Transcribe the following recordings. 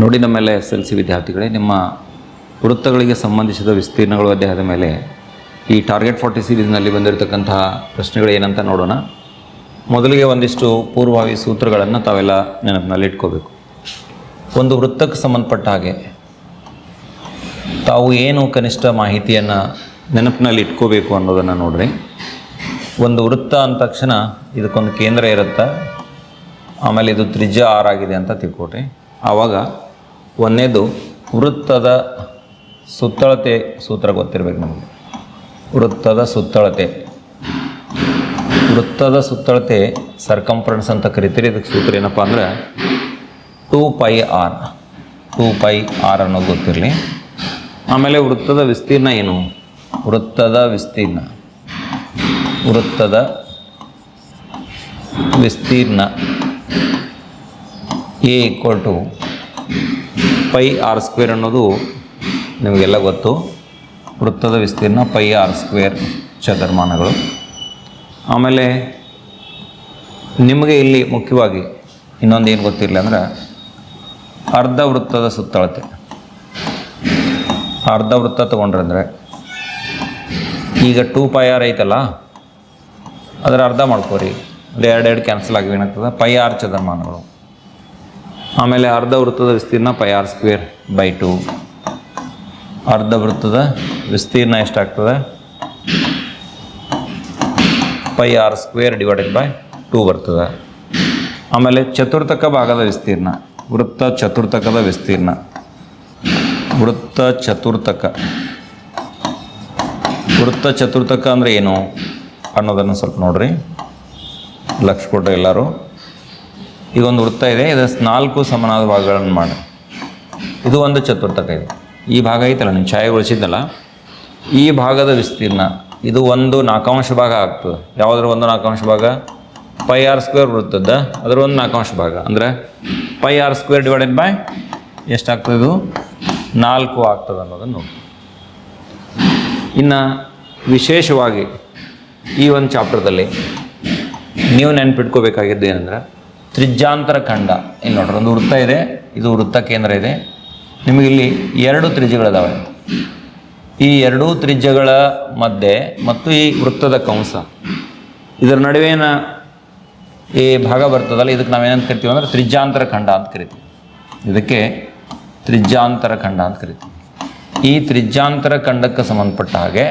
ನೋಡಿ ನಮ್ಮೆಲ್ಲ S L C ವಿದ್ಯಾರ್ಥಿಗಳೇ, ನಿಮ್ಮ ವೃತ್ತಗಳಿಗೆ ಸಂಬಂಧಿಸಿದ ವಿಸ್ತೀರ್ಣಗಳು ಅಧ್ಯಾಯದ ಮೇಲೆ ಈ ಟಾರ್ಗೆಟ್ ಫಾರ್ಟಿ ಸೀರೀಸ್ನಲ್ಲಿ ಬಂದಿರತಕ್ಕಂತಹ ಪ್ರಶ್ನೆಗಳು ಏನಂತ ನೋಡೋಣ. ಮೊದಲಿಗೆ ಒಂದಿಷ್ಟು ಪೂರ್ವಭಾವಿ ಸೂತ್ರಗಳನ್ನು ತಾವೆಲ್ಲ ನೆನಪಿನಲ್ಲಿ ಇಟ್ಕೋಬೇಕು. ಒಂದು ವೃತ್ತಕ್ಕೆ ಸಂಬಂಧಪಟ್ಟ ಹಾಗೆ ತಾವು ಏನು ಕನಿಷ್ಠ ಮಾಹಿತಿಯನ್ನು ನೆನಪಿನಲ್ಲಿ ಇಟ್ಕೋಬೇಕು ಅನ್ನೋದನ್ನು ನೋಡ್ರಿ. ಒಂದು ವೃತ್ತ ಅಂದ ತಕ್ಷಣ ಇದಕ್ಕೊಂದು ಕೇಂದ್ರ ಇರುತ್ತೆ, ಆಮೇಲೆ ಇದು ತ್ರಿಜ್ಯ ಆರ್ ಆಗಿದೆ ಅಂತ ತಿಳ್ಕೊಟ್ರಿ ಆವಾಗ ಒಂದನೇದು ವೃತ್ತದ ಸುತ್ತಳತೆ ಸೂತ್ರ ಗೊತ್ತಿರಬೇಕು ನಮಗೆ. ವೃತ್ತದ ಸುತ್ತಳತೆ. ವೃತ್ತದ ಸುತ್ತಳತೆ ಸರ್ಕಂಫರೆನ್ಸ್ ಅಂತ ಕರಿತೀರಿ, ಇದಕ್ಕೆ ಸೂತ್ರ ಏನಪ್ಪ ಅಂದ್ರೆ two pi R two pi R ಅನ್ನೋದು ಗೊತ್ತಿರಲಿ. ಆಮೇಲೆ ವೃತ್ತದ ವಿಸ್ತೀರ್ಣ ಏನು? ವೃತ್ತದ ವಿಸ್ತೀರ್ಣ. ವೃತ್ತದ ವಿಸ್ತೀರ್ಣ. A equal to pi R square ಅನ್ನೋದು ನಿಮಗೆಲ್ಲ ಗೊತ್ತು. ವೃತ್ತದ ವಿಸ್ತೀರ್ಣ ಪೈ ಆರ್ ಸ್ಕ್ವೇರ್ ಚದರ್ಮಾನಗಳು. ಆಮೇಲೆ ನಿಮಗೆ ಇಲ್ಲಿ ಮುಖ್ಯವಾಗಿ ಇನ್ನೊಂದು ಏನು ಗೊತ್ತಿರಲಿ ಅಂದ್ರೆ ಅರ್ಧ ವೃತ್ತದ ಸುತ್ತಳತೆ. ಅರ್ಧ ವೃತ್ತ ತೊಗೊಂಡ್ರೆ ಅಂದರೆ ಈಗ ಟೂ ಪೈ ಆರ್ ಐತಲ್ಲ, ಅದರ ಅರ್ಧ ಮಾಡ್ಕೋರಿ. ಎರಡು ಎರಡು ಕ್ಯಾನ್ಸಲ್ ಆಗಿ ಏನಾಗ್ತದೆ? ಪೈ ಆರ್ ಚದರ್ಮಾನಗಳು. ಆಮೇಲೆ ಅರ್ಧ ವೃತ್ತದ ವಿಸ್ತೀರ್ಣ pi R square by two ಅರ್ಧ ವೃತ್ತದ ವಿಸ್ತೀರ್ಣ ಎಷ್ಟಾಗ್ತದೆ? Pi R square divided by two ಬರ್ತದೆ. ಆಮೇಲೆ ಚತುರ್ಥಕ ಭಾಗದ ವಿಸ್ತೀರ್ಣ, ವೃತ್ತ ಚತುರ್ಥಕದ ವಿಸ್ತೀರ್ಣ. ವೃತ್ತ ಚತುರ್ಥಕ. ವೃತ್ತ ಚತುರ್ಥಕ ಅಂದರೆ ಏನು ಅನ್ನೋದನ್ನು ಸ್ವಲ್ಪ ನೋಡ್ರಿ. ಲಕ್ಷ ಕೊಟ್ಟರೆ ಎಲ್ಲರೂ. ಈಗ ಒಂದು ವೃತ್ತ ಇದೆ. ಇದು ನಾಲ್ಕು ಸಮನಾದ ಭಾಗಗಳನ್ನು ಮಾಡಿ. ಇದು ಒಂದು ಚತುರ್ಥಕ ಇದೆ. ಈ ಭಾಗ ಐತಲ್ಲ ನೀವು ಛಾಯೆಗೊಳಿಸಿದ್ದಲ್ಲ? ಈ ಭಾಗದ ವಿಸ್ತೀರ್ಣ, ಇದು ಒಂದು ನಾಲ್ಕಾಂಶ ಭಾಗ ಆಗ್ತದೆ. ಯಾವುದ್ರ ಒಂದು ನಾಲ್ಕಾಂಶ ಭಾಗ? ಪೈ ಆರ್ ಸ್ಕ್ವೇರ್ ಬರುತ್ತದ ಅದರ ಒಂದು ನಾಲ್ಕಾಂಶ ಭಾಗ. ಅಂದರೆ pi R square divided by ಎಷ್ಟಾಗ್ತದೆ ಇದು? ನಾಲ್ಕು ಆಗ್ತದೆ ಅನ್ನೋದನ್ನು ನೋಡಿ. ಇನ್ನು ವಿಶೇಷವಾಗಿ ಈ ಒಂದು ಚಾಪ್ಟರ್ದಲ್ಲಿ ನೀವು ನೆನ್ಪಿಟ್ಕೋಬೇಕಾಗಿದ್ದು ಏನಂದ್ರೆ ತ್ರಿಜ್ಯಾಂತರ ಖಂಡ. ಇಲ್ಲಿ ನೋಡ್ರಿ, ಒಂದು ವೃತ್ತ ಇದೆ, ಇದು ವೃತ್ತ ಕೇಂದ್ರ ಇದೆ. ನಿಮಗೆ ಇಲ್ಲಿ ಎರಡು ತ್ರಿಜ್ಯಗಳಿದಾವೆ. ಈ ಎರಡೂ ತ್ರಿಜ್ಯಗಳ ಮಧ್ಯೆ ಮತ್ತು ಈ ವೃತ್ತದ ಕಂಸ. ಇದರ ನಡುವಿನ ಈ ಭಾಗ ಬರ್ತದಲ್ಲ, ಇದಕ್ಕೆ ನಾವೇನಂತ ಕರಿತೀವಿ ಅಂದರೆ ತ್ರಿಜ್ಯಾಂತರ ಖಂಡ ಅಂತ ಕರಿತೀವಿ. ಇದಕ್ಕೆ ತ್ರಿಜ್ಯಾಂತರ ಖಂಡ ಅಂತ ಕರಿತೀವಿ. ಈ ತ್ರಿಜ್ಯಾಂತರ ಖಂಡಕ್ಕೆ ಸಂಬಂಧಪಟ್ಟ ಹಾಗೆ,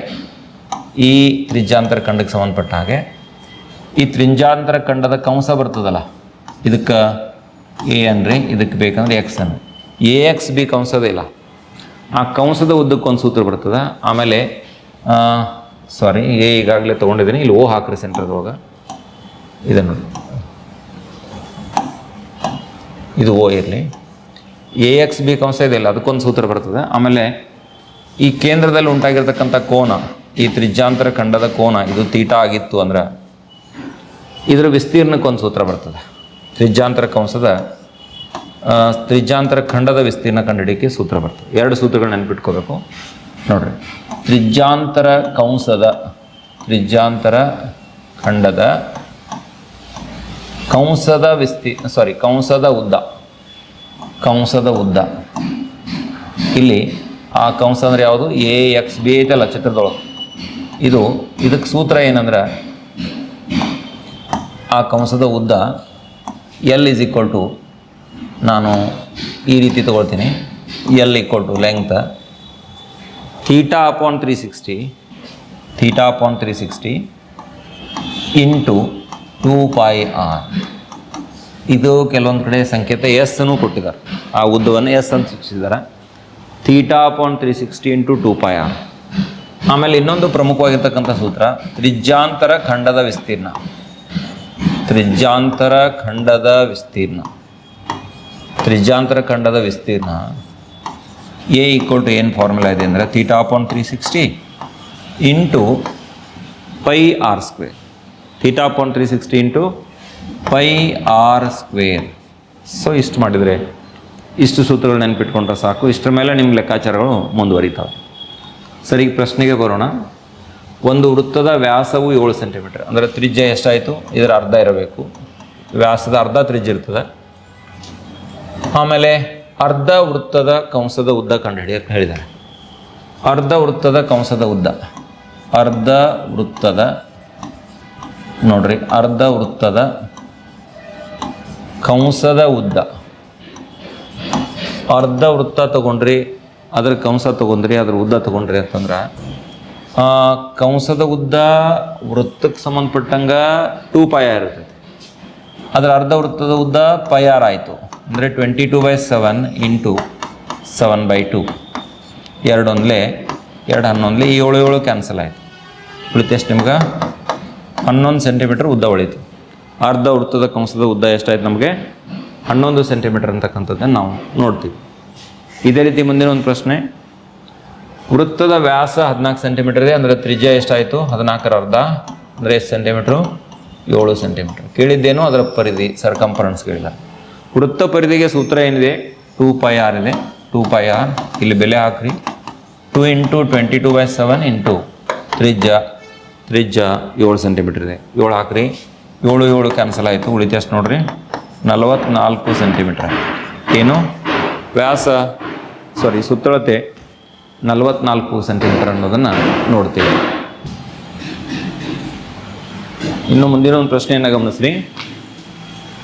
ಈ ತ್ರಿಜ್ಯಾಂತರ ಖಂಡಕ್ಕೆ ಸಂಬಂಧಪಟ್ಟ ಹಾಗೆ, ಈ ತ್ರಿಜ್ಯಾಂತರ ಖಂಡದ ಕಂಸ ಬರ್ತದಲ್ಲ ಇದಕ್ಕೆ ಎ ಅನ್ರಿ ಇದಕ್ಕೆ ಬೇಕಂದ್ರೆ X an A X B ಕಂಸದ ಇಲ್ಲ. ಆ ಕಂಸದ ಉದ್ದಕ್ಕೆ ಒಂದು ಸೂತ್ರ ಬರ್ತದೆ. ಆಮೇಲೆ ಸಾರಿ ಎ ಈಗಾಗಲೇ ತೊಗೊಂಡಿದ್ದೀನಿ. ಇಲ್ಲಿ ಓ ಹಾಕ್ರಿ ಸೆಂಟ್ರದೊಳಗೆ ಇದನ್ನು ಇದು ಓ ಇರಲಿ. ಎ ಎಕ್ಸ್ ಬಿ ಕಂಸ ಇದೆಯಲ್ಲ ಅದಕ್ಕೊಂದು ಸೂತ್ರ ಬರ್ತದೆ. ಆಮೇಲೆ ಈ ಕೇಂದ್ರದಲ್ಲಿ ಉಂಟಾಗಿರ್ತಕ್ಕಂಥ ಕೋನ, ಈ ತ್ರಿಜ್ಯಾಂತರ ಖಂಡದ ಕೋನ, ಇದು ತೀಟ ಆಗಿತ್ತು ಅಂದ್ರೆ ಇದರ ವಿಸ್ತೀರ್ಣಕ್ಕೊಂದು ಸೂತ್ರ ಬರ್ತದೆ. ತ್ರಿಜ್ಯಾಂತರ ಕಂಸದ ತ್ರಿಜ್ಯಾಂತರ ಖಂಡದ ವಿಸ್ತೀರ್ಣ ಕಂಡುಹಿಡಿಯಕ್ಕೆ ಸೂತ್ರ ಬರ್ತದೆ. ಎರಡು ಸೂತ್ರಗಳು ನೆನ್ಪಿಟ್ಕೋಬೇಕು. ನೋಡ್ರಿ. ತ್ರಿಜ್ಯಾಂತರ ಕಂಸದ ತ್ರಿಜ್ಯಾಂತರ ಖಂಡದ ಕಂಸದ ವಿಸ್ತಿ ಸಾರಿ ಕಂಸದ ಉದ್ದ ಕಂಸದ ಉದ್ದ. ಇಲ್ಲಿ ಆ ಕಂಸ ಅಂದರೆ ಯಾವುದು? ಎ, ಎಕ್ಸ್, ಬಿ ಐತೆ ಚಿತ್ರದೊಳಗೆ. ಇದು, ಇದಕ್ಕೆ ಸೂತ್ರ ಏನಂದ್ರೆ, ಆ ಕಂಸದ ಉದ್ದ ಎಲ್ ಈಸ್ ಈಕ್ವಲ್ ಟು ನಾನು ಈ ರೀತಿ ತೊಗೊಳ್ತೀನಿ. L equal to length theta upon three sixty theta upon three sixty into two pi R ಇದು ಕೆಲವೊಂದು ಕಡೆ ಸಂಕೇತ ಎಸ್ನೂ ಕೊಟ್ಟಿದ್ದಾರೆ. ಆ ಉದ್ದವನ್ನು ಎಸ್ ಅಂತ ಸಿಕ್ಕಿಸಿದ್ದಾರೆ theta upon three sixty into two pi R ಆಮೇಲೆ ಇನ್ನೊಂದು ಪ್ರಮುಖವಾಗಿರ್ತಕ್ಕಂಥ ಸೂತ್ರ ತ್ರಿಜ್ಯಾಂತರ ಖಂಡದ ವಿಸ್ತೀರ್ಣ. ತ್ರಿಜ್ಯಾಂತರ ಖಂಡದ ವಿಸ್ತೀರ್ಣ. ತ್ರಿಜ್ಯಾಂತರ ಖಂಡದ ವಿಸ್ತೀರ್ಣ ಎ ಈಕ್ವಲ್ ಟು ಏನು ಫಾರ್ಮುಲಾ ಇದೆ ಅಂದರೆ theta upon three sixty into pi R square theta upon three sixty into pi R square so ಇಷ್ಟು ಮಾಡಿದರೆ ಇಷ್ಟು ಸೂತ್ರಗಳು ನೆನಪಿಟ್ಕೊಂಡ್ರೆ ಸಾಕು. ಇಷ್ಟರ ಮೇಲೆ ನಿಮ್ಮ ಲೆಕ್ಕಾಚಾರಗಳು ಮುಂದುವರಿತಾವೆ. ಸರಿ, ಪ್ರಶ್ನೆಗೆ ಬರೋಣ. ಒಂದು ವೃತ್ತದ ವ್ಯಾಸವು ಏಳು ಸೆಂಟಿಮೀಟರ್. ಅಂದರೆ ತ್ರಿಜ್ಯ ಎಷ್ಟಾಯಿತು? ಇದರ ಅರ್ಧ ಇರಬೇಕು. ವ್ಯಾಸದ ಅರ್ಧ ತ್ರಿಜ್ಯ ಇರ್ತದೆ. ಆಮೇಲೆ ಅರ್ಧ ವೃತ್ತದ ಕಂಸದ ಉದ್ದ ಕಂಡುಹಿಡಿಯಕ್ಕೆ ಹೇಳಿದ್ದಾರೆ ಅರ್ಧ ವೃತ್ತದ ಕಂಸದ ಉದ್ದ. ಅರ್ಧ ವೃತ್ತದ, ನೋಡ್ರಿ, ಅರ್ಧ ವೃತ್ತದ ಕಂಸದ ಉದ್ದ. ಅರ್ಧ ವೃತ್ತ ತಗೊಂಡ್ರಿ, ಅದ್ರ ಕಂಸ ತಗೊಂಡ್ರಿ, ಅದ್ರ ಉದ್ದ ತಗೊಂಡ್ರಿ ಅಂತಂದ್ರೆ ಕಂಸದ ಉದ್ದ ವೃತ್ತಕ್ಕೆ ಸಂಬಂಧಪಟ್ಟಂಗ ಟೂ ಪೈ ಇರ್ತೈತಿ. ಅದರ ಅರ್ಧ ವೃತ್ತದ ಉದ್ದ ಪೈ ಆರ್ ಆಯಿತು. ಅಂದರೆ twenty two by seven into seven by two ಎರಡು ಒಂದ್ಲೆ ಎರಡು ಹನ್ನೊಂದ್ಲೆ ಏಳು ಏಳು ಕ್ಯಾನ್ಸಲ್ ಆಯಿತು. ಉಳಿತು ಎಷ್ಟು ನಿಮ್ಗೆ? ಹನ್ನೊಂದು ಸೆಂಟಿಮೀಟ್ರ್ ಉದ್ದ ಉಳಿತು ಅರ್ಧ ವೃತ್ತದ ಕಂಸದ ಉದ್ದ ಎಷ್ಟಾಯ್ತು ನಮಗೆ? ಹನ್ನೊಂದು ಸೆಂಟಿಮೀಟರ್ ಅಂತಕ್ಕಂಥದ್ದನ್ನು ನಾವು ನೋಡ್ತೀವಿ. ಇದೇ ರೀತಿ ಮುಂದಿನ ಒಂದು ಪ್ರಶ್ನೆ. ವೃತ್ತದ ವ್ಯಾಸ ಹದಿನಾಲ್ಕು ಸೆಂಟಿಮೀಟರ್ ಇದೆ, ಅಂದರೆ ತ್ರಿಜ್ಯ ಎಷ್ಟಾಯಿತು? ಹದಿನಾಲ್ಕರ ಅರ್ಧ, ಅಂದರೆ ಎಷ್ಟು ಸೆಂಟಿಮೀಟ್ರು ಏಳು ಸೆಂಟಿಮೀಟ್ರ್ ಕೇಳಿದ್ದೇನು, ಅದರ ಪರಿಧಿ ಸರ್ಕಂಫರೆನ್ಸ್ ಕೇಳಿದ್ದಾರೆ ವೃತ್ತ ಪರಿಧಿಗೆ ಸೂತ್ರ ಏನಿದೆ? ಟೂ ಪೈ ಆರ್ ಇದೆ. ಟೂ ಪೈ ಆರ್, ಇಲ್ಲಿ ಬೆಲೆ ಹಾಕ್ರಿ. Two into twenty two by seven into ತ್ರಿಜ್ಯ ತ್ರಿಜ್ಯ ಏಳು ಸೆಂಟಿಮೀಟ್ರ್ ಇದೆ. ಏಳು ಹಾಕ್ರಿ. ಏಳು ಏಳು ಕ್ಯಾನ್ಸಲ್ ಆಯಿತು ಉಳಿತಷ್ಟು ನೋಡ್ರಿ. ನಲವತ್ನಾಲ್ಕು ಸೆಂಟಿಮೀಟ್ರ್ ಏನು? ವ್ಯಾಸ. ಸಾರಿ ಸುತ್ತಳತೆ. ನಲವತ್ನಾಲ್ಕು ಸೆಂಟಿಮೀಟರ್ ಅನ್ನೋದನ್ನು ನೋಡ್ತೀವಿ. ಇನ್ನು ಮುಂದಿನ ಒಂದು ಪ್ರಶ್ನೆಯನ್ನು ಗಮನಿಸ್ರಿ.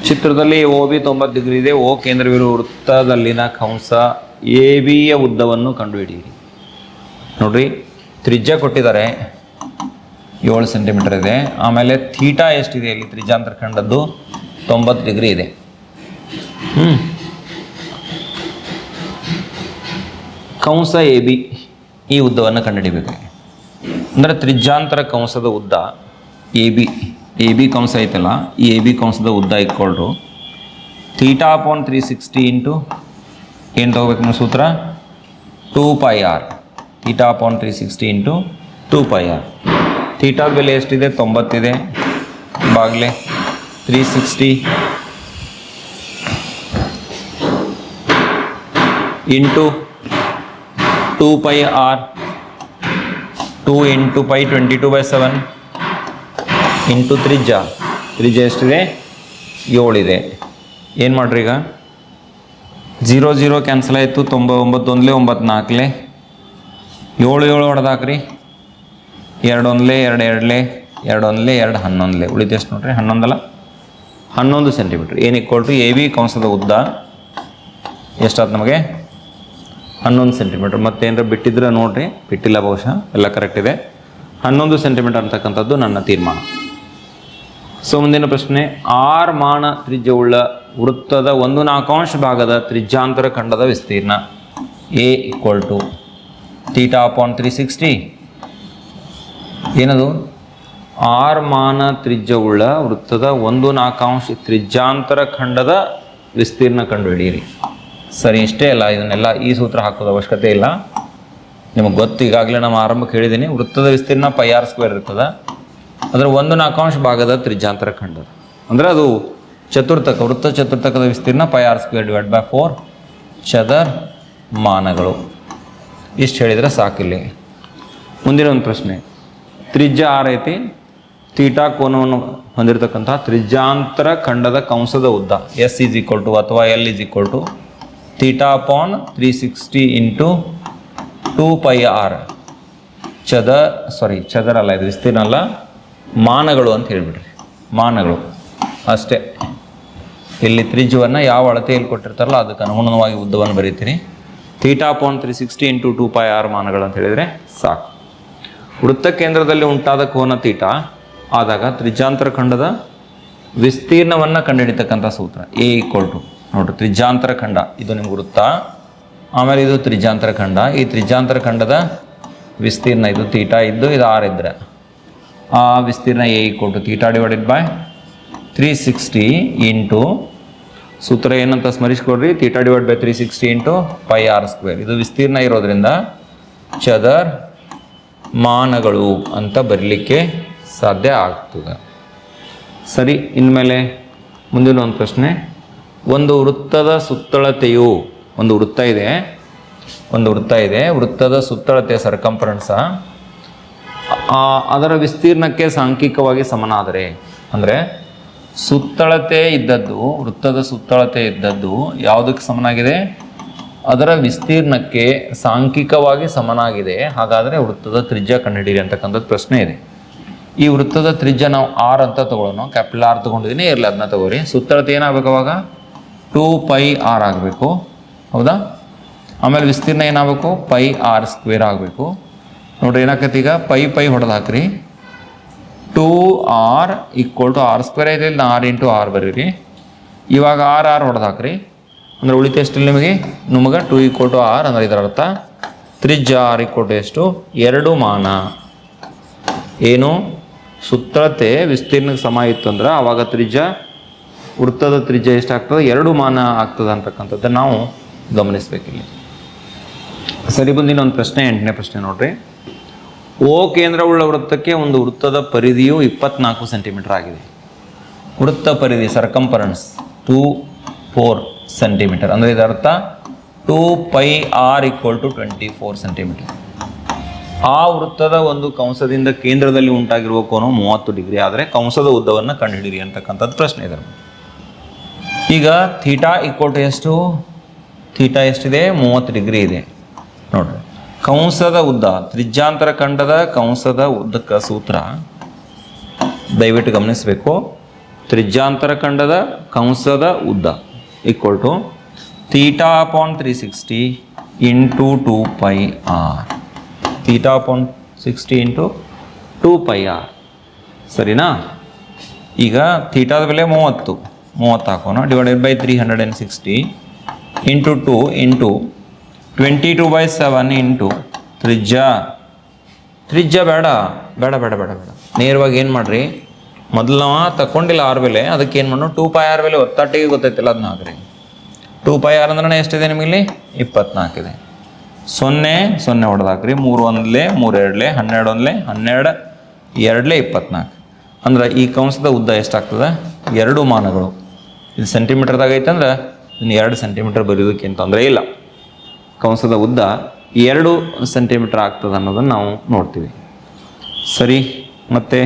ಚಿತ್ರದಲ್ಲಿ ಓ ಬಿ ತೊಂಬತ್ತು ಡಿಗ್ರಿ ಇದೆ, ಓ ಕೇಂದ್ರವಿರುವ ವೃತ್ತದಲ್ಲಿನ ಕಂಸ ಎ ಬಿಯ ಉದ್ದವನ್ನು ಕಂಡುಹಿಡಿಯಿರಿ. ನೋಡ್ರಿ, ತ್ರಿಜ್ಯ ಕೊಟ್ಟಿದ್ದಾರೆ. ಏಳು ಸೆಂಟಿಮೀಟರ್ ಇದೆ, ಆಮೇಲೆ ಥೀಟಾ ಎಷ್ಟಿದೆ ಇಲ್ಲಿ ತ್ರಿಜಾಂತರ ಕಂಡದ್ದು ತೊಂಬತ್ತು ಡಿಗ್ರಿ ಇದೆ. ಹ್ಞೂ ಕಂಸ ಎ ಬಿ. ಈ ಉದ್ದವನ್ನು ಕಂಡುಹಿಡಿಬೇಕು. ಅಂದರೆ ತ್ರಿಜ್ಯಾಂತರ ಕಂಸದ ಉದ್ದ, ಎ ಬಿ ಎ ಬಿ ಕಂಸ ಐತಲ್ಲ, ಈ ಎ ಬಿ ಕಂಸದ ಉದ್ದ ಇಟ್ಕೊಳ್ರು. Theta upon three sixty into, ಏನು ತೊಗೋಬೇಕು ನಿಮ್ಮ ಸೂತ್ರ? Two pi R. Theta upon three sixty into two pi R. ಥೀಟಾದ ಬೆಲೆ ಎಷ್ಟಿದೆ? ತೊಂಬತ್ತಿದೆ. ಬಾಗ್ಲೆ, three sixty into two pi R two into pi twenty two by seven into ತ್ರಿಜ್ಯ. ತ್ರಿಜ್ಯ ಎಷ್ಟಿದೆ? ಏಳಿದೆ. ಏನು ಮಾಡ್ರಿ ಈಗ? ಜೀರೋ ಜೀರೋ ಕ್ಯಾನ್ಸಲ್ ಆಯಿತು ತೊಂಬ ಒಂಬತ್ತು ಒಂದ್ಲೆ ಒಂಬತ್ತು ನಾಲ್ಕಲೆ ಏಳು ಏಳು ಹೊಡೆದಾಕ್ರಿ. ಎರಡು ಒಂದ್ಲೆ ಎರಡು ಎರಡಲೆ ಎರಡು ಒಂದ್ಲೆ ಎರಡು ಹನ್ನೊಂದಲೆ. ಉಳಿದ ಎಷ್ಟು ನೋಡ್ರಿ? ಹನ್ನೊಂದಲ್ಲ? ಹನ್ನೊಂದು ಸೆಂಟಿಮೀಟ್ರ್ ಏನು ಈಕ್ವಲ್ ಟು ಎ ಬಿ ಕಂಸದ ಉದ್ದ? ಎಷ್ಟಾಯ್ತು ನಮಗೆ? ಹನ್ನೊಂದು ಸೆಂಟಿಮೀಟ್ರ್ ಮತ್ತೇನಾರ ಬಿಟ್ಟಿದ್ರೆ ನೋಡ್ರಿ, ಬಿಟ್ಟಿಲ್ಲ ಬಹುಶಃ, ಎಲ್ಲ ಕರೆಕ್ಟ್ ಇದೆ. ಹನ್ನೊಂದು ಸೆಂಟಿಮೀಟರ್ ಅಂತಕ್ಕಂಥದ್ದು ನನ್ನ ತೀರ್ಮಾನ. ಸೊ, ಮುಂದಿನ ಪ್ರಶ್ನೆ, ಆರ್ ಮಾನ ತ್ರಿಜ್ಯವುಳ್ಳ ವೃತ್ತದ ಒಂದು ನಾಲ್ಕಾಂಶ ಭಾಗದ ತ್ರಿಜ್ಯಾಂತರ ಖಂಡದ ವಿಸ್ತೀರ್ಣ. A equal to theta upon three sixty ಏನದು? ಆರ್ ಮಾನ ತ್ರಿಜ್ಯವುಳ್ಳ ವೃತ್ತದ ಒಂದು ನಾಲ್ಕಾಂಶ ತ್ರಿಜ್ಯಾಂತರ ಖಂಡದ ವಿಸ್ತೀರ್ಣ ಕಂಡುಹಿಡಿಯಿರಿ. ಸರಿ, ಇಷ್ಟೇ ಅಲ್ಲ, ಇದನ್ನೆಲ್ಲ ಈ ಸೂತ್ರ ಹಾಕೋದು ಅವಶ್ಯಕತೆ ಇಲ್ಲ. ನಿಮಗೆ ಗೊತ್ತು, ಈಗಾಗಲೇ ನಾವು ಆರಂಭಕ್ಕೆ ಹೇಳಿದ್ದೀನಿ, ವೃತ್ತದ ವಿಸ್ತೀರ್ಣ ಪೈ ಆರ್ ಸ್ಕ್ವೇರ್ ಇರ್ತದೆ. ಅದರ ಒಂದು ನಾಲ್ಕಾಂಶ ಭಾಗದ ತ್ರಿಜ್ಯಾಂತರ ಖಂಡ ಅಂದರೆ ಅದು ಚತುರ್ಥಕ, ವೃತ್ತ ಚತುರ್ಥಕದ ವಿಸ್ತೀರ್ಣ pi R square divide by four ಚದರ್ ಮಾನಗಳು. ಇಷ್ಟು ಹೇಳಿದರೆ ಸಾಕಿಲ್ಲಿ ಮುಂದಿನ ಒಂದು ಪ್ರಶ್ನೆ. ತ್ರಿಜ್ಯ ಆರ್ ಐತಿ ತೀಟಾ ಕೋನವನ್ನು ಹೊಂದಿರತಕ್ಕಂತಹ ತ್ರಿಜ್ಯಾಂತರ ಖಂಡದ ಕಂಸದ ಉದ್ದ ಎಸ್ ಈಸ್ ಈಕ್ವಲ್ ಟು ಅಥವಾ L is equal to theta upon three sixty into two pi R ಚದ sorry ಚದರ ಅಲ್ಲ, ಇದು ವಿಸ್ತೀರ್ಣ ಅಲ್ಲ. ಮಾನಗಳು ಅಂತ ಹೇಳಿಬಿಡ್ರಿ. ಮಾನಗಳು. ಅಷ್ಟೇ. ಇಲ್ಲಿ ತ್ರಿಜ್ಯವನ್ನು ಯಾವ ಅಳತೆಯಲ್ಲಿ ಕೊಟ್ಟಿರ್ತಾರಲ್ಲ, ಅದಕ್ಕೆ ಅನುಗುಣವಾಗಿ ಉದ್ದವನ್ನು ಬರೀತೀನಿ theta upon three sixty into two pi R ಮಾನಗಳು ಅಂತ ಹೇಳಿದರೆ ಸಾಕು. ವೃತ್ತ ಕೇಂದ್ರದಲ್ಲಿ ಉಂಟಾದ ಕೋನ ತೀಟ ಆದಾಗ ತ್ರಿಜಾಂತರ ಖಂಡದ ವಿಸ್ತೀರ್ಣವನ್ನು ಕಂಡುಹಿಡಿತಕ್ಕಂಥ ಸೂತ್ರ ಎ ಈಕ್ವಲ್ ಟು ನೋಡ್ರಿ ತ್ರಿಜಾಂತರ ಖಂಡ. ಇದು ನಿಮ್ಗೆ ವೃತ್ತ ಆಮೇಲೆ ಇದು ತ್ರಿಜಾಂತರ ಖಂಡ. ಈ ತ್ರಿಜಾಂತರ ಖಂಡದ ವಿಸ್ತೀರ್ಣ ಇದು ತೀಟ ಇದ್ದು ಇದು ಆರ್ ಇದ್ದರೆ ಆ ವಿಸ್ತೀರ್ಣ ಎ ಕೊಟ್ಟು theta divided by three sixty into ಸೂತ್ರ ಏನಂತ ಸ್ಮರಿಸ್ಕೊಡ್ರಿ? Theta divide by three sixty into pi R square ಇದು ವಿಸ್ತೀರ್ಣ ಇರೋದ್ರಿಂದ ಚದರ್ ಮಾನಗಳು ಅಂತ ಬರಲಿಕ್ಕೆ ಸಾಧ್ಯ ಆಗ್ತದೆ. ಸರಿ, ಇನ್ಮೇಲೆ ಮುಂದಿನ ಒಂದು ಪ್ರಶ್ನೆ. ಒಂದು ವೃತ್ತದ ಸುತ್ತಳತೆಯು, ಒಂದು ವೃತ್ತ ಇದೆ, ಒಂದು ವೃತ್ತ ಇದೆ, ವೃತ್ತದ ಸುತ್ತಳತೆ ಸರ್ಕಂಫರೆನ್ಸ ಅದರ ವಿಸ್ತೀರ್ಣಕ್ಕೆ ಸಾಂಖ್ಯಿಕವಾಗಿ ಸಮನಾದರೆ, ಅಂದರೆ ಸುತ್ತಳತೆ ಇದ್ದದ್ದು, ವೃತ್ತದ ಸುತ್ತಳತೆ ಇದ್ದದ್ದು ಯಾವುದಕ್ಕೆ ಸಮನಾಗಿದೆ? ಅದರ ವಿಸ್ತೀರ್ಣಕ್ಕೆ ಸಾಂಖ್ಯಿಕವಾಗಿ ಸಮನಾಗಿದೆ, ಹಾಗಾದರೆ ವೃತ್ತದ ತ್ರಿಜ್ಯ ಕಂಡುಹಿಡಿಯಿರಿ ಅಂತಕ್ಕಂಥದ್ದು ಪ್ರಶ್ನೆ ಇದೆ. ಈ ವೃತ್ತದ ತ್ರಿಜ್ಯ ನಾವು ಆರ್ ಅಂತ ತಗೊಳ್ಳೋಣ, ಕ್ಯಾಪಿಟಲ್ ಆರ್ ತಗೊಂಡಿದ್ದೀನಿ ಇರಲಿ ಅದನ್ನ ತಗೋರಿ ಸುತ್ತಳತೆ ಏನಾಗಬೇಕು ಅವಾಗ? ಟೂ ಪೈ ಆರ್ ಆಗಬೇಕು. ಹೌದಾ? ಆಮೇಲೆ ವಿಸ್ತೀರ್ಣ ಏನಾಗಬೇಕು? ಪೈ ಆರ್ ಸ್ಕ್ವೇರ್ ಆಗಬೇಕು. ನೋಡ್ರಿ ಏನಾಗತ್ತೆ ಈಗ? ಪೈ ಪೈ ಹೊಡೆದು ಹಾಕ್ರಿ. Two R equal to R square ಐತೆ ಇಲ್ಲಿ ಆರ್ ಇಂಟು ಆರ್ ಬರೀರಿ. ಇವಾಗ ಆರ್ ಆರ್ ಹೊಡೆದು ಹಾಕ್ರಿ. ಅಂದರೆ ಉಳಿತು ಎಷ್ಟು ನಿಮಗೆ? ನಿಮಗೆ ಟು ಈಕ್ವಲ್ ಟು ಆರ್ ಅಂದರೆ ಇದರ ಅರ್ಥ ತ್ರಿಜ್ಯ ಆರ್ ಈಕ್ವಲ್ ಟು ಎಷ್ಟು? ಎರಡು ಮಾನ. ಏನು? ಸುತ್ತಳತೆ ವಿಸ್ತೀರ್ಣಕ್ಕೆ ಸಮ ಇತ್ತು ಅಂದ್ರೆ ಆವಾಗ ತ್ರಿಜ್ಯ ವೃತ್ತದ ತ್ರಿಜ್ಯ ಎಷ್ಟಾಗ್ತದೆ ಎರಡು ಮಾನ ಆಗ್ತದೆ ಅಂತಕ್ಕಂಥದ್ದು ನಾವು ಗಮನಿಸ್ಬೇಕಿಲ್ಲಿ. ಸರಿ ಬಂದಿನ ಒಂದು ಪ್ರಶ್ನೆ, ಎಂಟನೇ ಪ್ರಶ್ನೆ ನೋಡ್ರಿ. ಓ ಕೇಂದ್ರವುಳ್ಳ ವೃತ್ತಕ್ಕೆ ಒಂದು ವೃತ್ತದ ಪರಿಧಿಯು ಇಪ್ಪತ್ನಾಲ್ಕು ಸೆಂಟಿಮೀಟರ್ ಆಗಿದೆ. ವೃತ್ತ ಪರಿಧಿ ಸರ್ಕಂಪರೆನ್ಸ್ ಟೂ ಫೋರ್ ಸೆಂಟಿಮೀಟರ್ ಅಂದರೆ ಇದರ ಅರ್ಥ two pi R equal to twenty four centimetre ಆ ವೃತ್ತದ ಒಂದು ಕಂಸದಿಂದ ಕೇಂದ್ರದಲ್ಲಿ ಉಂಟಾಗಿರುವ ಕೋನ ಮೂವತ್ತು ಡಿಗ್ರಿ. ಆದರೆ ಕಂಸದ ಉದ್ದವನ್ನು ಕಂಡುಹಿಡಿಯಿರಿ ಅಂತಕ್ಕಂಥದ್ದು ಪ್ರಶ್ನೆ ಇದೆ ಈಗ ಥೀಟಾ ಈಕ್ವಲ್ ಟು ಎಷ್ಟು ಥೀಟಾ ಎಷ್ಟಿದೆ ಮೂವತ್ತು ಡಿಗ್ರಿ ಇದೆ. ನೋಡ್ರಿ, ಕಂಸದ ಉದ್ದ, ತ್ರಿಜ್ಯಾಂತರ ಖಂಡದ ಕಂಸದ ಉದ್ದಕ್ಕ ಸೂತ್ರ. ದಯವಿಟ್ಟು ಗಮನಿಸಬೇಕು. ತ್ರಿಜ್ಯಾಂತರ ಖಂಡದ ಕಂಸದ ಉದ್ದ equal to theta upon three sixty into two pi R theta upon sixty into two pi R ಸರಿನಾ? ಈಗ ಥೀಟಾದ ಬೆಲೆ ಮೂವತ್ತು. ಮೂವತ್ತು ಹಾಕೋಣ divided by three hundred and sixty into two into twenty two by seven into ತ್ರಿಜ್ಯ. ತ್ರಿಜ್ಯ ಬೇಡ ಬೇಡ ಬೇಡ ಬೇಡ ಬೇಡ. ನೇರವಾಗಿ ಏನು ಮಾಡಿರಿ? ಮೊದಲು ತಗೊಂಡಿಲ್ಲ ಆರು ಬೆಲೆ, ಅದಕ್ಕೆ ಏನು ಮಾಡೋಣ ಟೂ ಪೈ ಆರ್ ಬೆಲೆ ಒತ್ತಟ್ಟಿಗೆ ಗೊತ್ತೈತಿಲ್ಲ ಅದನ್ನ ಹಾಕ್ರಿ. ಟೂ ಪೈ ಆರ್ ಅಂದ್ರೆ ಎಷ್ಟಿದೆ ನಿಮಗಿಲ್ಲಿ? ಇಪ್ಪತ್ನಾಲ್ಕಿದೆ ಸೊನ್ನೆ ಸೊನ್ನೆ ಹೊಡೆದಾಕ್ರಿ. ಮೂರು ಒಂದ್ಲೆ, ಮೂರು ಎರಡ್ಲೆ, ಹನ್ನೆರಡು ಒಂದ್ಲೆ, ಹನ್ನೆರಡು, ಎರಡ್ಲೆ ಇಪ್ಪತ್ನಾಲ್ಕು. ಅಂದ್ರೆ ಈ ಕಂಸದ ಉದ್ದ ಎಷ್ಟಾಗ್ತದೆ? ಎರಡು ಮಾನಗಳು. ಇದು ಸೆಂಟಿಮೀಟರ್ದಾಗ ಐತಂದ್ರೆ ಇನ್ನು ಎರಡು ಸೆಂಟಿಮೀಟರ್ ಬರೆಯೋದಕ್ಕೆ ತೊಂದರೆ ಇಲ್ಲ. ಕಂಸದ ಉದ್ದ ಎರಡು ಸೆಂಟಿಮೀಟರ್ ಆಗ್ತದೆ ಅನ್ನೋದನ್ನು ನಾವು ನೋಡ್ತೀವಿ. ಸರಿ, ಮತ್ತೆ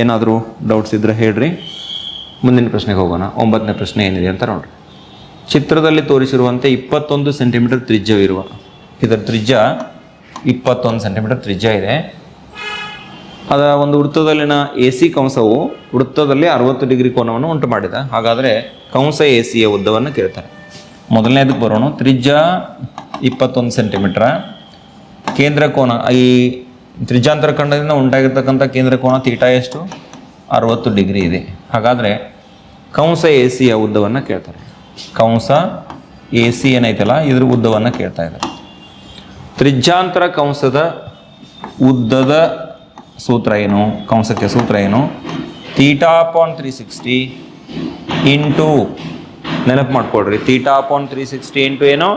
ಏನಾದರೂ ಡೌಟ್ಸ್ ಇದ್ದರೆ ಹೇಳ್ರಿ. ಮುಂದಿನ ಪ್ರಶ್ನೆಗೆ ಹೋಗೋಣ. ಒಂಬತ್ತನೇ ಪ್ರಶ್ನೆ ಏನಿದೆ ಅಂತ ನೋಡ್ರಿ. ಚಿತ್ರದಲ್ಲಿ ತೋರಿಸಿರುವಂತೆ ಇಪ್ಪತ್ತೊಂದು ಸೆಂಟಿಮೀಟರ್ ತ್ರಿಜ್ಯವಿರುವ, ಇದರ ತ್ರಿಜ್ಯ ಇಪ್ಪತ್ತೊಂದು ಸೆಂಟಿಮೀಟರ್ ತ್ರಿಜ್ಯ ಇದೆ. ಅದರ ಒಂದು ವೃತ್ತದಲ್ಲಿನ ಎ ಸಿ ಕಂಸವು ವೃತ್ತದಲ್ಲಿ ಅರವತ್ತು ಡಿಗ್ರಿ ಕೋನವನ್ನು ಉಂಟು ಮಾಡಿದೆ. ಹಾಗಾದರೆ ಕಂಸ ಎ ಸಿಯ ಉದ್ದವನ್ನು ಕೇಳ್ತಾರೆ. ಮೊದಲನೇದಕ್ಕೆ ಬರೋಣ. ತ್ರಿಜ್ಯ ಇಪ್ಪತ್ತೊಂದು ಸೆಂಟಿಮೀಟ್ರ. ಕೇಂದ್ರ ಕೋನ, ಈ ತ್ರಿಜ್ಯಾಂತರ ಖಂಡದಿಂದ ಉಂಟಾಗಿರ್ತಕ್ಕಂಥ ಕೇಂದ್ರ ಕೋನ ತೀಟಾ ಎಷ್ಟು? ಅರವತ್ತು ಡಿಗ್ರಿ ಇದೆ. ಹಾಗಾದರೆ ಕಂಸ ಎ ಸಿಯ ಉದ್ದವನ್ನು ಕೇಳ್ತಾರೆ. ಕಂಸ ಎ ಸಿ ಏನೈತಲ್ಲ, ಇದ್ರ ಉದ್ದವನ್ನು ಕೇಳ್ತಾ ಇದ್ದಾರೆ. ತ್ರಿಜ್ಯಾಂತರ ಕಂಸದ ಉದ್ದದ ಸೂತ್ರ ಏನು? ಕಂಸಕ್ಕೆ ಸೂತ್ರ ಏನು? Theta upon three sixty into ನೆನಪು ಮಾಡ್ಕೊಳ್ರಿ. Theta upon three sixty into ಏನು?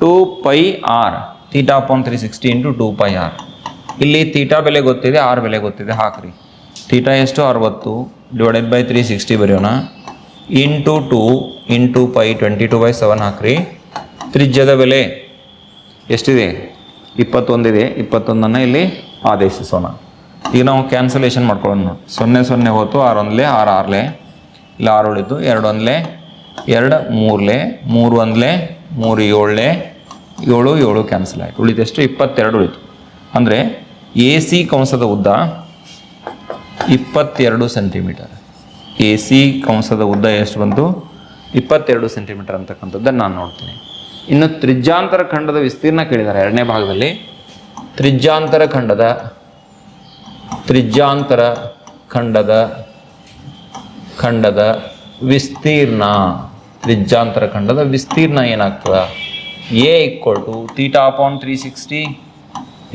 Two pi R theta upon three sixty into two pi R ಇಲ್ಲಿ ತೀಟಾ ಬೆಲೆ ಗೊತ್ತಿದೆ ಆರ್ ಬೆಲೆ ಗೊತ್ತಿದೆ. ಹಾಕ್ರಿ. ತೀಟಾ ಎಷ್ಟು? ಅರವತ್ತು. ಡಿವೈಡೆಡ್ ಬೈ ತ್ರೀ ಸಿಕ್ಸ್ಟಿ ಬರೆಯೋಣ. Into two into pi twenty two by seven ಹಾಕ್ರಿ. ತ್ರಿಜ್ಯದ ಬೆಲೆ ಎಷ್ಟಿದೆ? ಇಪ್ಪತ್ತೊಂದಿದೆ. ಇಪ್ಪತ್ತೊಂದನ್ನು ಇಲ್ಲಿ ಆದೇಶಿಸೋಣ. ಈಗ ನಾವು ಕ್ಯಾನ್ಸಲೇಷನ್ ಮಾಡ್ಕೊಳ್ಳೋಣ ನೋಡಿ. ಸೊನ್ನೆ ಸೊನ್ನೆ ಹೋತು ಆರು ಒಂದ್ಲೆ ಆರು, ಆರ್ಲೆ. ಇಲ್ಲ, ಆರು ಉಳಿತು ಎರಡು ಒಂದ್ಲೆ ಎರಡು, ಮೂರ್ಲೆ, ಮೂರು ಒಂದ್ಲೆ, ಮೂರು ಏಳ್ಲೆ ಏಳು ಏಳು ಕ್ಯಾನ್ಸಲ್ ಆಯಿತು. ಉಳಿದೆಷ್ಟು? ಇಪ್ಪತ್ತೆರಡು ಉಳಿತು. ಅಂದರೆ ಎ ಸಿ ಕಂಸದ ಉದ್ದ ಇಪ್ಪತ್ತೆರಡು ಸೆಂಟಿಮೀಟರ್ ಎ ಸಿ ಕಂಸದ ಉದ್ದ ಎಷ್ಟು ಬಂತು? ಇಪ್ಪತ್ತೆರಡು ಸೆಂಟಿಮೀಟರ್ ಅಂತಕ್ಕಂಥದ್ದನ್ನು ನಾನು ನೋಡ್ತೀನಿ. ಇನ್ನು ತ್ರಿಜ್ಯಾಂತರ ಖಂಡದ ವಿಸ್ತೀರ್ಣ ಕೇಳಿದ್ದಾರೆ. ಎರಡನೇ ಭಾಗದಲ್ಲಿ. ತ್ರಿಜ್ಯಾಂತರ ಖಂಡದ ತ್ರಿಜ್ಯಾಂತರ ಖಂಡದ ಖಂಡದ ವಿಸ್ತೀರ್ಣ. ತ್ರಿಜ್ಯಾಂತರ ಖಂಡದ ವಿಸ್ತೀರ್ಣ ಏನಾಗ್ತದ? A equal to theta upon three sixty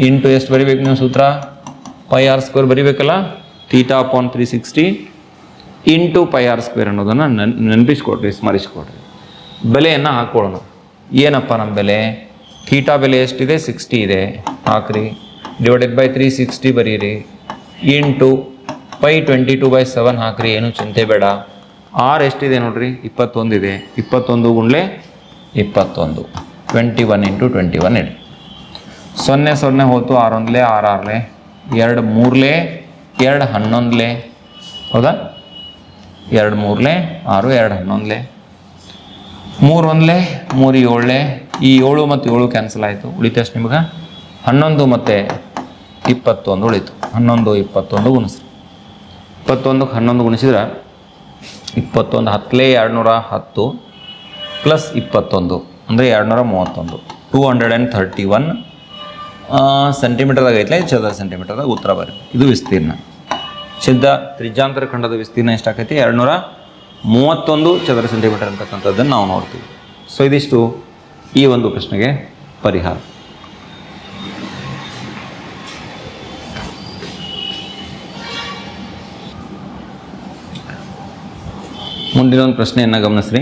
into ಎಷ್ಟು ಬರಿಬೇಕು ನೀವು ಸೂತ್ರ? Pi R square ಬರಿಬೇಕಲ್ಲ? Theta upon three sixty into pi R square ಅನ್ನೋದನ್ನು ನೆನ್, ನೆನಪಿಸ್ಕೊಡ್ರಿ, ಸ್ಮರಿಸ್ಕೊಡ್ರಿ. ಬೆಲೆಯನ್ನು ಹಾಕ್ಕೊಳ್ಳೋಣ ಏನಪ್ಪ ನಮ್ಮ ಬೆಲೆ? ಥೀಟಾ ಬೆಲೆ ಎಷ್ಟಿದೆ? ಸಿಕ್ಸ್ಟಿ ಇದೆ. ಹಾಕ್ರಿ. ಡಿವೈಡೆಡ್ ಬೈ ತ್ರೀ ಸಿಕ್ಸ್ಟಿ ಬರೀರಿ. Into pi twenty two by seven ಹಾಕ್ರಿ ಏನು ಚಿಂತೆ ಬೇಡ. ಆರ್ ಎಷ್ಟಿದೆ ನೋಡ್ರಿ? ಇಪ್ಪತ್ತೊಂದಿದೆ ಇಪ್ಪತ್ತೊಂದು ಗುಂಡ್ಲೆ ಇಪ್ಪತ್ತೊಂದು. Twenty one into twenty one ಇಡಿ ಸೊನ್ನೆ ಸೊನ್ನೆ ಹೋತು ಆರೊಂದ್ಲೆ ಆರು ಆರ್ಲೆ. ಎರಡು ಮೂರ್ಲೆ ಎರಡು ಹನ್ನೊಂದ್ಲೆ. ಹೌದಾ? ಎರಡು ಮೂರ್ಲೆ ಆರು ಎರಡು ಹನ್ನೊಂದ್ಲೆ. ಮೂರು ಒಂದ್ಲೆ ಮೂರು ಏಳ್ಲೆ ಈ ಏಳು ಮತ್ತು ಏಳು ಕ್ಯಾನ್ಸಲ್ ಆಯಿತು. ಉಳಿತಷ್ಟು ನಿಮ್ಗೆ? ಹನ್ನೊಂದು ಮತ್ತು ಇಪ್ಪತ್ತೊಂದು ಉಳಿತು. ಹನ್ನೊಂದು ಇಪ್ಪತ್ತೊಂದು ಗುಣಿಸ್ರಿ. ಇಪ್ಪತ್ತೊಂದಕ್ಕೆ ಹನ್ನೊಂದು ಗುಣಿಸಿದ್ರೆ? ಇಪ್ಪತ್ತೊಂದು ಹತ್ತಲೇ ಎರಡು ನೂರ ಹತ್ತು ಪ್ಲಸ್ ಇಪ್ಪತ್ತೊಂದು ಅಂದರೆ ಎರಡು ನೂರ ಮೂವತ್ತೊಂದು two hundred and thirty one ಸೆಂಟಿಮೀಟರ್ದಾಗ ಐತಲೇ? ಚದರ ಸೆಂಟಿಮೀಟರ್ದಾಗ ಉತ್ತರ ಬರೀ ಇದು ವಿಸ್ತೀರ್ಣ. ಸಿದ್ಧ ತ್ರಿಜಾಂತರ ಖಂಡದ ವಿಸ್ತೀರ್ಣ ಎಷ್ಟಾಕೈತಿ? ಎರಡು ನೂರ ಮೂವತ್ತೊಂದು ಚದರ ಸೆಂಟಿಮೀಟರ್ ಅಂತಕ್ಕಂಥದ್ದನ್ನು ನಾವು ನೋಡ್ತೀವಿ. ಸೊ ಇದಿಷ್ಟು ಈ ಒಂದು ಪ್ರಶ್ನೆಗೆ ಪರಿಹಾರ. ಮುಂದಿನ ಒಂದು ಪ್ರಶ್ನೆಯನ್ನು ಗಮನಿಸ್ರಿ.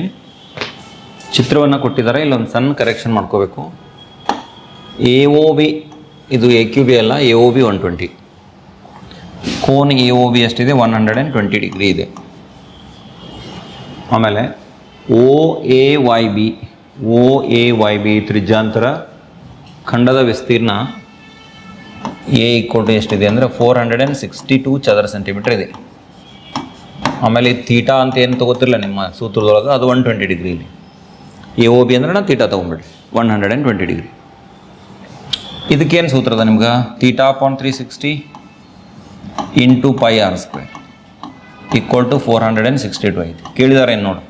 ಚಿತ್ರವನ್ನು ಕೊಟ್ಟಿದ್ದಾರೆ, ಇಲ್ಲೊಂದು ಸಣ್ಣ ಕರೆಕ್ಷನ್ ಮಾಡ್ಕೋಬೇಕು. ಎ ಒ ಬಿ ಇದು ಎ ಕ್ಯೂ ಬಿ ಅಲ್ಲ A O B one twenty cone A O B ಎಷ್ಟಿದೆ? One hundred and twenty degree ಇದೆ. ಆಮೇಲೆ O A Y B O A Y B ತ್ರಿಜ್ಯಾಂತರ ಖಂಡದ ವಿಸ್ತೀರ್ಣ ಎ ಇಕ್ವಲ್ ಎಷ್ಟಿದೆ ಅಂದರೆ four hundred and sixty two ಚದರ centimetre ಇದೆ. ಆಮೇಲೆ ತೀಟಾ ಅಂತ ಏನು ತೊಗೋತಿರಲ್ಲ ನಿಮ್ಮ ಸೂತ್ರದೊಳಗೆ, ಅದು ಒನ್ ಟ್ವೆಂಟಿ ಡಿಗ್ರಿ ಇಲ್ಲಿ. ಎ ಓ ಬಿ ಅಂದ್ರೆ ನಾ theta ತೊಗೊಂಬಿಡ್ರಿ one hundred and twenty degree ಇದಕ್ಕೇನು ಸೂತ್ರ ಅದ ನಿಮ್ಗೆ? Theta point three sixty into pi R square equal to four hundred and sixty two ಐತಿ. ಕೇಳಿದಾರೆ ಏನು ನೋಡು.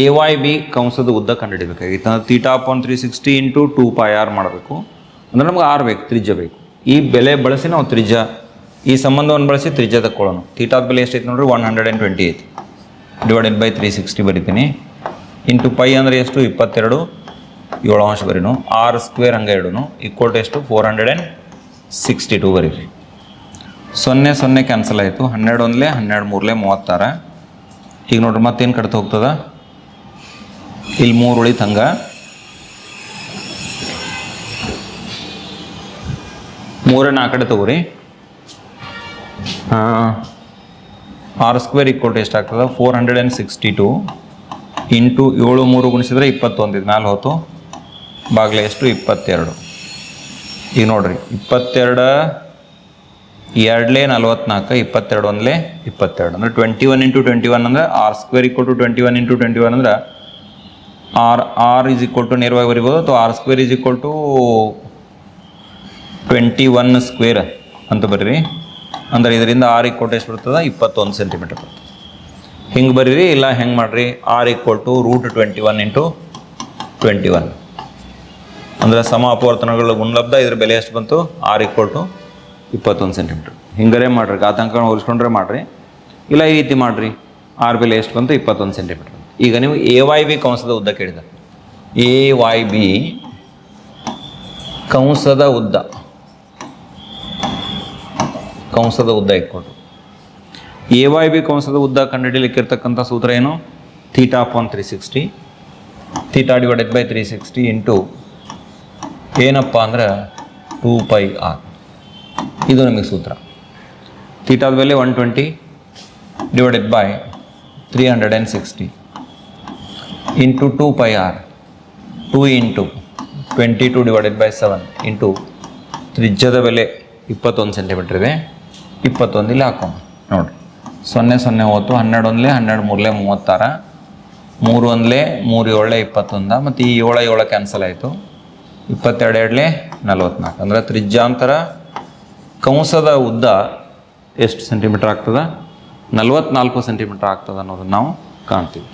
ಎ ವೈ ಬಿ ಕಂಸದ ಉದ್ದ ಕಂಡುಹಿಡಬೇಕಾಗಿತ್ತು ಅಂದ್ರೆ theta point three sixty into two pi R ಮಾಡಬೇಕು. ಅಂದ್ರೆ ನಮ್ಗೆ ಆರ್ ಬೇಕು, ತ್ರಿಜ್ಯ ಬೇಕು. ಈ ಬೆಲೆ ಬಳಸಿ ನಾವು ತ್ರಿಜ್ಯ ಈ ಸಂಬಂಧವನ್ನು ಬಳಸಿ ತ್ರಿಜ್ಯ ತಕ್ಕೊಳ್ಳೋಣ ಥೀಟಾದ ಬೆಲೆ ಎಷ್ಟೈತೆ ನೋಡ್ರಿ? ಒನ್ ಹಂಡ್ರೆಡ್ ಆ್ಯಂಡ್ ಟ್ವೆಂಟಿ ಐತಿ ಡಿವೈಡೆಡ್ ಬೈ ತ್ರೀ ಸಿಕ್ಸ್ಟಿ ಬರಿತೀನಿ. ಇಂಟು ಪೈ ಅಂದರೆ ಎಷ್ಟು? ಇಪ್ಪತ್ತೆರಡು. ಏಳು ಅಂಶ ಬರೀನು. ಆರ್ ಸ್ಕ್ವೇರ್ ಹಂಗೆ ಇಡೋನು. ಈಕ್ವಲ್ ಟು ಎಷ್ಟು? Four hundred and sixty two ಬರೀರಿ. ಸೊನ್ನೆ ಸೊನ್ನೆ ಕ್ಯಾನ್ಸಲ್ ಆಯಿತು. ಹನ್ನೆರಡು ಒಂದಲೇ, ಹನ್ನೆರಡು ಮೂರಲೇ, ಮೂವತ್ತಾರ. ಈಗ ನೋಡ್ರಿ ಮತ್ತೇನು ಕಡ್ತ ಹೋಗ್ತದ? ಇಲ್ಲಿ ಮೂರು ಉಳಿತು ಮೂರನ್ನ ನಾಲ್ಕು ಕಡೆ ತಗೋರಿ. ಆರ್ ಸ್ಕ್ವೇರ್ ಈಕ್ವಲ್ ಟು ಎಷ್ಟಾಗ್ತದೆ four hundred and sixty two into ಏಳು ಮೂರು ಗುಣಿಸಿದ್ರೆ ಇಪ್ಪತ್ತೊಂದು, ಇದು ನಾಲ್ಕು ಹೊತ್ತು. ಬಾಗಿಲೆ ಎಷ್ಟು? ಇಪ್ಪತ್ತೆರಡು. ಈಗ ನೋಡಿರಿ, ಇಪ್ಪತ್ತೆರಡು ಎರಡಲೇ ನಲ್ವತ್ನಾಲ್ಕು, ಇಪ್ಪತ್ತೆರಡು ಒಂದಲೇ ಇಪ್ಪತ್ತೆರಡು. ಅಂದರೆ twenty one into twenty one ಅಂದರೆ R square equal to twenty one into twenty one ಅಂದ್ರೆ R R is equal to ನೇರವಾಗಿ ಬರಿಬೋದು ಅಥವಾ R square is equal to twenty one square ಅಂತ ಬರ್ರಿ. ಅಂದ್ರೆ ಇದರಿಂದ ಆರ್ ಈಕ್ವಲ್ ಎಷ್ಟು ಬರ್ತದೆ? ಇಪ್ಪತ್ತೊಂದು ಸೆಂಟಿಮೀಟರ್ ಬರ್ತದೆ. ಹಿಂಗೆ ಬರೀರಿ, ಇಲ್ಲ ಹೆಂಗೆ ಮಾಡಿರಿ? R equal to root twenty one into twenty one ಅಂದರೆ ಸಮ ಅಪವರ್ತನಗಳು ಗುಣಲಬ್ಧ ಇದ್ರ ಬೆಲೆ ಎಷ್ಟು ಬಂತು? ಆರ್ ಈಕ್ವಲ್ ಟು ಇಪ್ಪತ್ತೊಂದು ಸೆಂಟಿಮೀಟರ್ ಹಿಂಗರೇ ಮಾಡಿರಿ ಆತಂಕ ಹೋಲಿಸ್ಕೊಂಡ್ರೆ ಮಾಡಿರಿ. ಇಲ್ಲ ಈ ರೀತಿ ಮಾಡಿರಿ ಆರ್ ಬೆಲೆ ಎಷ್ಟು ಬಂತು? ಇಪ್ಪತ್ತೊಂದು ಸೆಂಟಿಮೀಟ್ರ್ ಈಗ ನೀವು ಎ ವೈ ಬಿ ಕಂಸದ ಉದ್ದ ಕೇಳಿದ. ಎ ವೈ ಬಿ ಕಂಸದ ಉದ್ದ. ಕಂಸದ ಉದ್ದ ಇಟ್ಕೊಂಡು ಎ ವೈ ಬಿ ಕಂಸದ ಉದ್ದ ಕಂಡುಹಿಡಿಲಿಕ್ಕಿರ್ತಕ್ಕಂಥ ಸೂತ್ರ ಏನು? Theta upon three sixty theta divided by three sixty into ಏನಪ್ಪ ಅಂದ್ರೆ ಟೂ ಪೈ ಆರ್ ಇದು ನಮಗೆ ಸೂತ್ರ. ಥೀಟಾದ ಬೆಲೆ one twenty divided by three hundred and sixty into two pi R two into twenty two divided by seven into ತ್ರಿಜ್ಯದ ಬೆಲೆ ಇಪ್ಪತ್ತೊಂದು ಸೆಂಟಿಮೀಟ್ರ್ ಇದೆ. ಇಪ್ಪತ್ತೊಂದು ಇಲ್ಲಿ ಹಾಕೋಣ. ನೋಡಿರಿ. ಸೊನ್ನೆ ಸೊನ್ನೆ ಹೋತು ಹನ್ನೆರಡು ಒಂದ್ಲೆ ಹನ್ನೆರಡು ಮೂರಲೇ ಮೂವತ್ತಾರ ಮೂರು ಒಂದ್ಲೆ ಮೂರು ಏಳೆ ಇಪ್ಪತ್ತೊಂದ ಮತ್ತು ಈ ಏಳ ಏಳ ಕ್ಯಾನ್ಸಲ್ ಆಯಿತು. ಇಪ್ಪತ್ತೆರಡು ಎರಡಲೆ ನಲ್ವತ್ನಾಲ್ಕು. ಅಂದರೆ ತ್ರಿಜ್ಯಾಂತರ ಕಂಸದ ಉದ್ದ ಎಷ್ಟು ಸೆಂಟಿಮೀಟ್ರ್ ಆಗ್ತದೆ? ನಲ್ವತ್ನಾಲ್ಕು ಸೆಂಟಿಮೀಟ್ರ್ ಆಗ್ತದೆ ಅನ್ನೋದನ್ನು ನಾವು ಕಾಣ್ತೀವಿ.